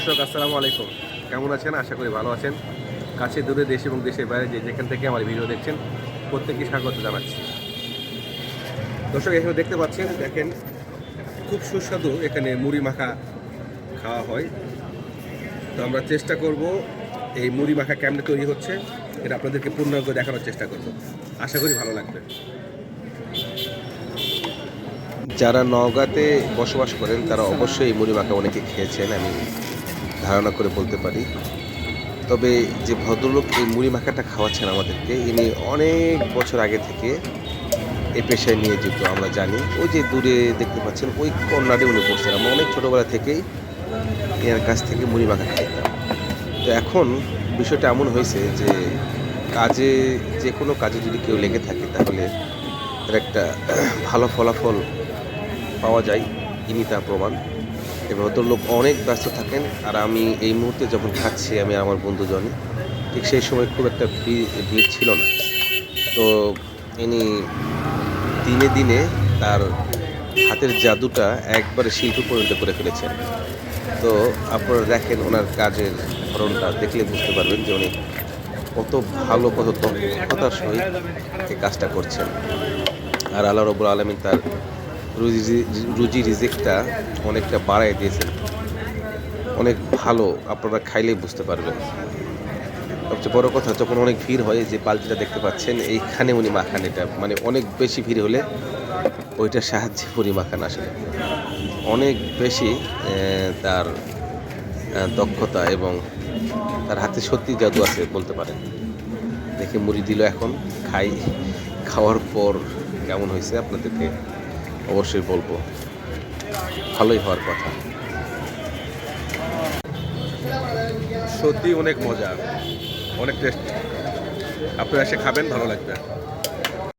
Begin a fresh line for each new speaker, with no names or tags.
দর্শক, আসসালামু আলাইকুম। কেমন আছেন? আশা করি ভালো আছেন। কাছে, দূরে দেশ এবং দেশের বাইরে যে যেখান থেকে আমার ভিডিও দেখছেন, প্রত্যেককে স্বাগত জানাচ্ছি। দর্শক, এখানে দেখতে পাচ্ছেন, দেখেন, খুব সুস্বাদু এখানে মুড়ি মাখা খাওয়া হয়। তো আমরা চেষ্টা করব এই মুড়ি মাখা কেমনে তৈরি হচ্ছে, এটা আপনাদেরকে পূর্ণাঙ্গ দেখানোর চেষ্টা করব। আশা করি ভালো লাগবে। যারা নওগাঁতে বসবাস করেন, তারা অবশ্যই এই মুড়ি মাখা অনেকে খেয়েছেন, আমি ধারণা করে বলতে পারি। তবে যে ভদ্রলোক এই মুড়ি মাখাটা খাওয়াচ্ছেন আমাদেরকে, ইনি অনেক বছর আগে থেকে এই পেশায় নিয়ে যেত আমরা জানি। ওই যে দূরে দেখতে পাচ্ছেন, ওই কর্নারে উনি বসছেন আমরা অনেক ছোটোবেলা থেকেই এনার কাছ থেকে মুড়ি মাখা খাইতাম। তো এখন বিষয়টা এমন হয়েছে যে, কাজে, যে কোনো কাজে যদি কেউ লেগে থাকে, তাহলে তার একটা ভালো ফলাফল পাওয়া যায়। ইনি তার প্রমাণ। এই ভদ্রলোক অনেক ব্যস্ত থাকেন আর আমি এই মুহূর্তে যখন খাচ্ছি আমি আমার বন্ধুজনই ঠিক সেই সময় খুব একটা ভিড় ছিল না। তো ইনি দিনে দিনে তার হাতের জাদুটা একবারে শিল্প পরিণত করে ফেলেছেন। তো আপনারা দেখেন ওনার কাজের ধরনটা, দেখলে বুঝতে পারবেন যে উনি কত ভালো, কত দক্ষতার সহিত এই কাজটা করছেন। আর আল্লাহ রবুল আলমিন তার রুজি রুজি রিজিকটা অনেকটা বাড়াই দিয়েছেন অনেক ভালো আপনারা খাইলেই বুঝতে পারবেন। সবচেয়ে বড় কথা, যখন অনেক ভিড় হয়, যে বালতিটা দেখতে পাচ্ছেন, এইখানে উনি মাখান এটা। মানে অনেক বেশি ভিড় হলে ওইটার সাহায্যে উনি মাখান আসলে। অনেক বেশি তার দক্ষতা এবং তার হাতে সত্যি জাদু আছে বলতে পারেন। দেখে মুড়ি দিল এখন, খাই, খাওয়ার পর কেমন হয়েছে আপনাদেরকে অবশ্যই বলব। ভালোই হওয়ার কথা। সত্যি অনেক মজা, অনেক টেস্ট আপনারা এসে খাবেন, ভালো লাগবে।